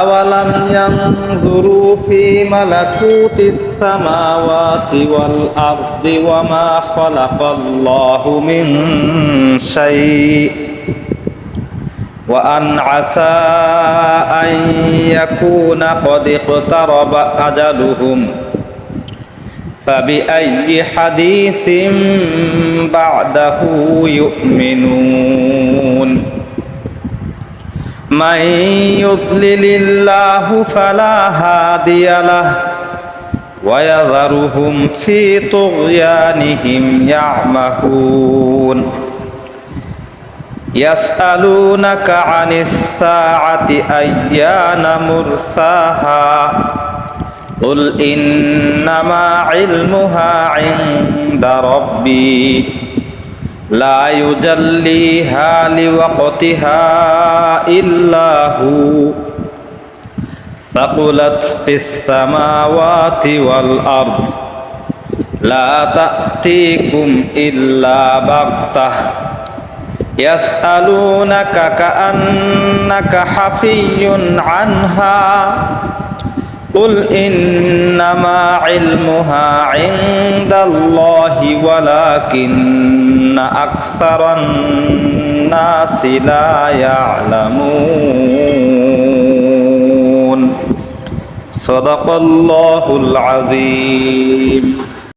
أولم ينظروا في ملكوت السماوات والأرض وما خلق الله من شيء وأن عسى أن يكون قد اقترب أجلهم فبأي حديث بعده يؤمنون من يضلل الله فلا هادي له ويذرهم في طغيانهم يعمهون يسألونك عن الساعة أيان مرساها قل إنما علمها عند ربي لا يجليها لوقتها إلا هو. ثقلت في السماوات والأرض. لا تأتيكم إلا بغتة. يسألونك كأنك حفي عنها. قل إنما علمها عند الله ولكن أكثر الناس لا يعلمون صدق الله العظيم